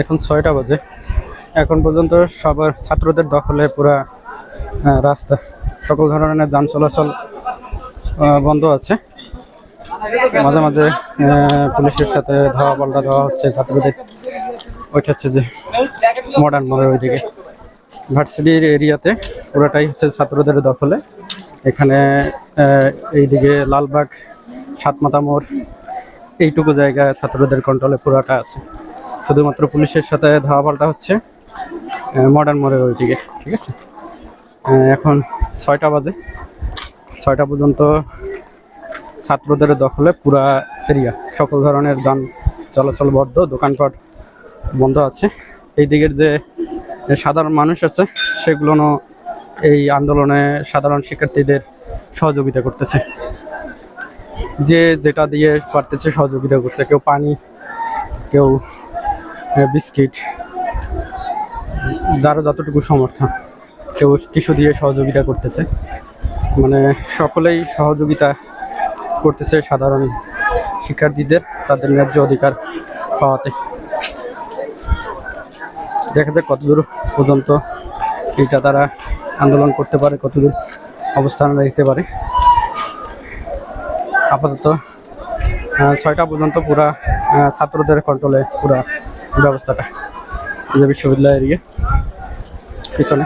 এখন ছয়টা বাজে। এখন পর্যন্ত সবার ছাত্রদের দখলে পুরা রাস্তা। সকল ধরনের যান চলাচল বন্ধ আছে। মাঝে মাঝে পুলিশের সাথে ধাওয়া পাল্টা দেওয়া হচ্ছে, ছাত্রদের ওইটাচ্ছে যে মডার্ন মোড়ের ওইদিকে। ভার্সিটির এরিয়াতে পুরোটাই হচ্ছে ছাত্রদের দখলে। এখানে এইদিকে লালবাগ, সাতমাতা মোড়, এইটুকু জায়গা ছাত্রদের কন্ট্রোলে পুরোটা আছে। শুধুমাত্র পুলিশের সাথে ধাওয়া পাল্টা হচ্ছে মডার্ন মোড়ের ওইদিকে ঠিক আছে? এখন ছয়টা বাজে। ছয়টা পর্যন্ত ছাত্রদের দখলে পুরা এরিয়া। সকল ধরনের যান চলাচল বদ্ধ দোকানপাট বন্ধ আছে। এই দিকের যে সাধারণ মানুষ আছে সেগুলো এই আন্দোলনে সাধারণ শিক্ষার্থীদের সহযোগিতা করতেছে। যে যেটা দিয়ে পারতেছে সহযোগিতা করছে। কেউ পানি, কেউ বিস্কিট। যারও যতটুকু সমর্থন কেউ টিস্যু দিয়ে সহযোগিতা করতেছে। মানে সকলেই সহযোগিতা করতেছে সাধারণ শিক্ষার্থীদের, তাদের ন্যায্য অধিকার পাওয়াতে। দেখা যাক কতদূর পর্যন্ত এটা তারা আন্দোলন করতে পারে, কতদূর অবস্থান রাখতে পারে। আপাতত ছয়টা পর্যন্ত পুরা ছাত্রদের কন্ট্রোলে পুরা ব্যবস্থাটা। যে বিশ্ববিদ্যালয় এরিয়া পিছনে।